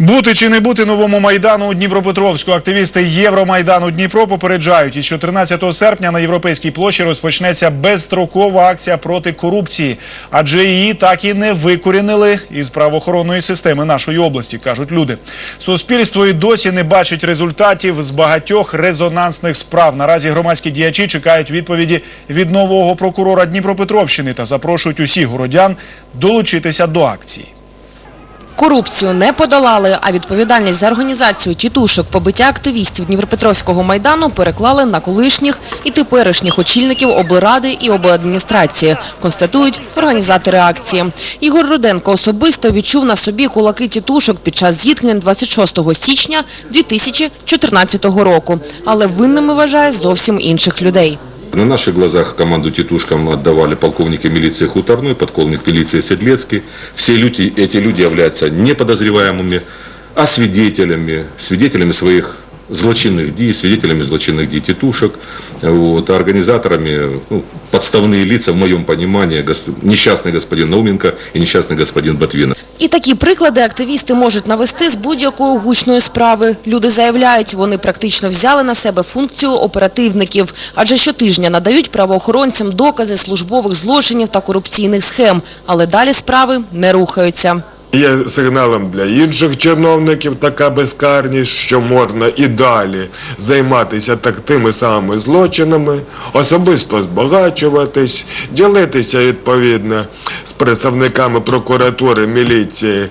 Бути чи не бути новому майдану у Дніпропетровську. Активісти Євромайдану Дніпро попереджають, із 14 серпня на європейській площі розпочнеться безстрокова акція проти корупції, адже її так і не викорінили із правоохоронної системи нашої області, кажуть люди. Суспільство і досі не бачить результатів з багатьох резонансних справ. Наразі громадські діячі чекають відповіді від нового прокурора Дніпропетровщини та запрошують усіх городян долучитися до акції. Корупцію не подолали, а відповідальність за організацію тітушок побиття активістів Дніпропетровського майдану переклали на колишніх і теперішніх очільників облради і обладміністрації, констатують організатори акції. Ігор Руденко особисто відчув на собі кулаки тітушок під час зіткнень 26 січня 2014 року, але винними вважає зовсім інших людей. На наших глазах команду тетушкам отдавали полковники милиции Хуторной, подполковник милиции Седлецкий. Все люди, эти люди являются не подозреваемыми, а свидетелями, свидетелями своих злочинных дій, свидетелями злочинных дій тетушек, вот, а организаторами, ну, подставные лица, в моем понимании, госп- несчастный господин Науменко и несчастный господин Ботвинов. І такі приклади активісти можуть навести з будь-якої гучної справи. Люди заявляють, вони практично взяли на себе функцію оперативників, адже щотижня надають правоохоронцям докази службових злочинів та корупційних схем, але далі справи не рухаються. Є сигналом для інших чиновників така безкарність, що можна і далі займатися так тими самими злочинами, особисто збагачуватись, ділитися відповідно з представниками прокуратури, міліції,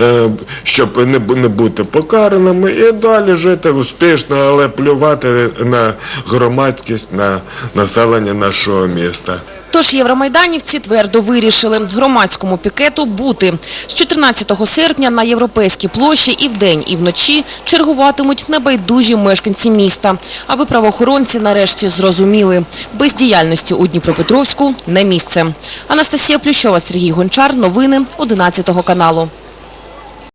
е, щоб не бути покараними, і далі жити успішно, але плювати на громадськість, на населення нашого міста. Тож євромайданівці твердо вирішили громадському пікету бути. З 14 серпня на європейській площі і вдень, і вночі чергуватимуть небайдужі мешканці міста, аби правоохоронці нарешті зрозуміли – бездіяльності у Дніпропетровську не місце. Анастасія Плющова, Сергій Гончар. Новини 11 каналу.